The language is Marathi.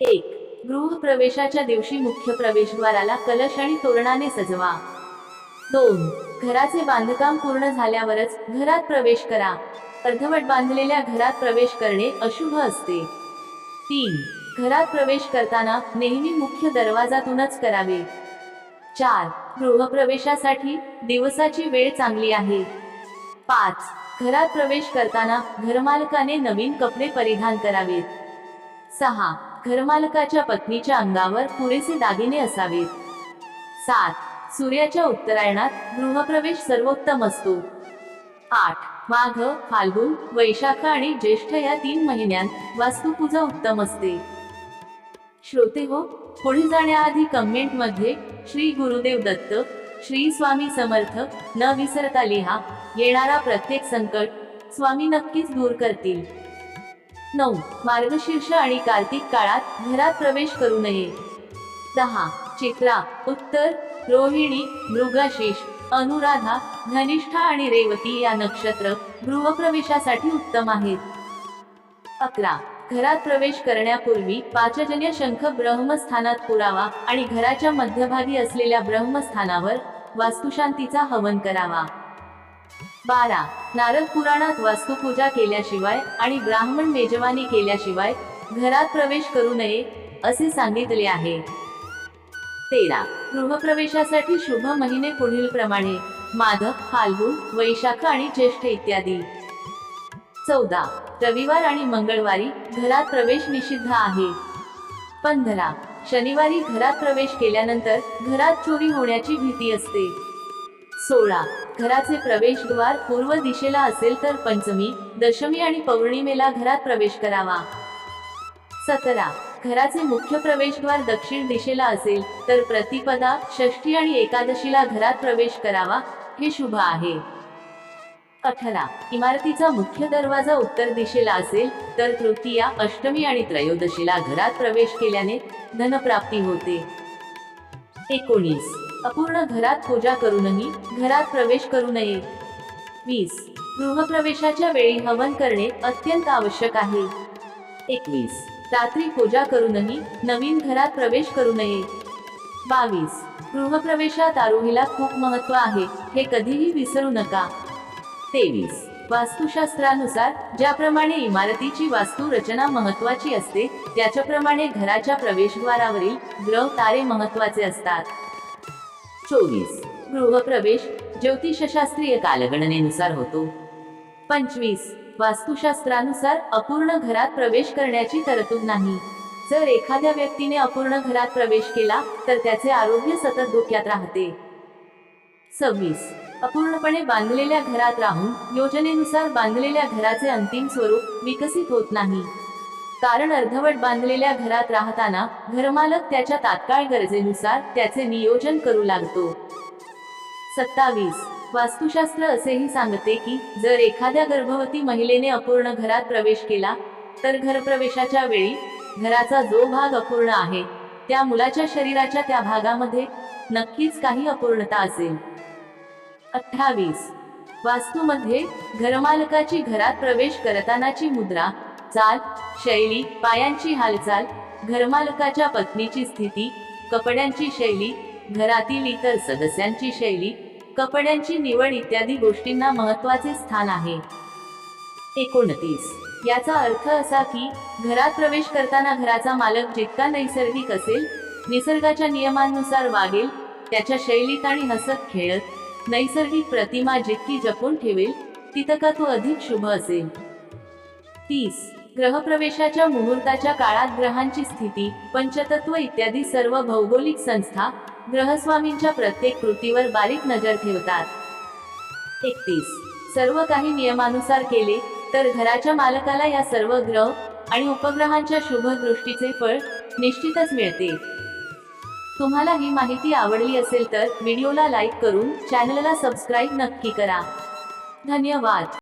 एक गृहप्रवेशाच्या दिवशी मुख्य प्रवेशद्वाराला कलश आणि तोरणाने सजवा. दोन घराचे बांधकाम पूर्ण झाल्यावरच घरात प्रवेश करा. अर्धवट बांधलेल्या घरात प्रवेश करणे अशुभ असते. तीन घरात प्रवेश करताना नेहमी मुख्य दरवाजातूनच करावे. चार गृहप्रवेशासाठी दिवसाची वेळ चांगली आहे. पाच घरात प्रवेश करताना घरमालकाने नवीन कपडे परिधान करावेत. सहा घरमालकाच्या पत्नीच्या अंगावर पुरेसे दागिने असावेत. सात. सूर्याच्या उत्तरायणात गृहप्रवेश सर्वोत्तम असतो. आठ. माघ फाल्गुन वैशाख आणि ज्येष्ठ या तीन महिन्यांत वास्तुपूजा उत्तम असते. श्रोते हो पुढे जाण्याआधी कमेंटमध्ये श्री गुरुदेव दत्त श्री स्वामी समर्थ न विसरता लिहा येणारा प्रत्येक संकट स्वामी नक्कीच दूर करतील. नऊ. मार्गशीर्ष आणि कार्तिक काळात घरात प्रवेश करू नये. दहा. चित्रा. उत्तर. रोहिणी. मृगशीष. अनुराधा. धनिष्ठा आणि रेवती या नक्षत्र गृहप्रवेशासाठी उत्तम आहेत. अकरा. घरात प्रवेश करण्यापूर्वी पाचजन्य शंख ब्रह्मस्थानात पुरावा आणि घराच्या मध्यभागी असलेल्या ब्रह्मस्थानावर वास्तुशांतीचा हवन करावा. बारा. नारद पुराणात वास्तुपूजा केल्याशिवाय आणि ब्राह्मण मेजवानी केल्याशिवाय घरात प्रवेश करू नये असे सांगितले आहे. तेरा. गृहप्रवेशासाठी शुभ महिने पुढील प्रमाणे. माधव फाल्गुन वैशाख आणि ज्येष्ठ इत्यादी. चौदा. रविवार आणि मंगळवारी घरात प्रवेश निषिद्ध आहे. पंधरा. शनिवारी घरात प्रवेश केल्यानंतर घरात चोरी होण्याची भीती असते. सोळा. घराचे प्रवेशद्वार पूर्व दिशेला असेल तर पंचमी दशमी आणि पौर्णिमेला घरात प्रवेश करावा. सतरा. घराचे मुख्य प्रवेशद्वार दक्षिण दिशेला असेल तर प्रतिपदा षष्ठी आणि एकादशीला घरात प्रवेश करावा हे शुभ आहे. अठरा. इमारतीचा मुख्य दरवाजा उत्तर दिशेला असेल तर तृतीया अष्टमी आणि त्रयोदशीला घरात प्रवेश केल्याने धनप्राप्ती होते. एकोणीस. अपूर्ण घरात पूजा करूनही घरात प्रवेश करू नये. वीस. गृहप्रवेशाच्या वेळी हवन करणे अत्यंत आवश्यक आहे. एकवीस. रात्री पूजा करूनही नवीन घरात प्रवेश करू नये. बावीस. गृहप्रवेशात आरोहीला खूप महत्त्व आहे हे कधीही विसरू नका. तेवीस. वास्तुशास्त्रानुसार ज्याप्रमाणे इमारतीची वास्तू रचना महत्वाची असते त्याच्याप्रमाणे घराच्या प्रवेशद्वारावरील ग्रह तारे महत्त्वाचे असतात. चोवीस. गृहप्रवेश ज्योतिषशास्त्रीय कालगणनेनुसार होतो. पंचवीस. वास्तुशास्त्रानुसार अपूर्ण घरात प्रवेश करण्याची तरतूद नाही. जर एखाद्या व्यक्तीने अपूर्ण घरात प्रवेश केला तर त्याचे आरोग्य सतत धोक्यात राहते. सव्वीस. अपूर्णपणे बांधलेल्या घरात राहून योजनेनुसार बांधलेल्या घराचे अंतिम स्वरूप विकसित होत नाही. कारण अर्धवट बांधलेल्या घरात राहताना घरमालक त्याच्या तात्काळ गरजेनुसार त्याचे नियोजन करू लागतो. सत्तावीस. वास्तुशास्त्र असेही सांगते की जर एखाद्या गर्भवती महिलेने अपूर्ण घरात प्रवेश केला तर घरप्रवेशाच्या वेळी घराचा जो भाग अपूर्ण आहे त्या मुलाच्या शरीराच्या त्या भागामध्ये नक्कीच काही अपूर्णता असेल. अठ्ठावीस. वास्तूमध्ये घरमालकाची घरात प्रवेश करतानाची मुद्रा चाल शैली पायांची हालचाल घरमालकाच्या पत्नीची स्थिती कपड्यांची शैली घरातील इतर सदस्यांची शैली कपड्यांची निवड इत्यादी गोष्टींना महत्त्वाचे स्थान आहे. एकोणतीस. याचा अर्थ असा की घरात प्रवेश करताना घराचा मालक जितका नैसर्गिक असेल निसर्गाच्या नियमांनुसार वागेल त्याच्या शैलीत आणि हसत खेळत नैसर्गिक प्रतिमा जितकी जपून ठेवेल तितका तो अधिक शुभ असेल. तीस. ग्रहप्रवेशाच्या मुहूर्ताच्या काळात ग्रहांची स्थिती पंचतत्व इत्यादी सर्व भौगोलिक संस्था ग्रहस्वामींच्या प्रत्येक कृतीवर बारीक नजर ठेवतात. एकतीस. सर्व काही नियमानुसार केले तर घराच्या मालकाला या सर्व ग्रह आणि उपग्रहांच्या शुभ दृष्टीचे फळ निश्चितच मिळते. तुम्हाला ही माहिती आवडली असेल तर व्हिडिओला लाईक करून चॅनलला सबस्क्राईब नक्की करा. धन्यवाद.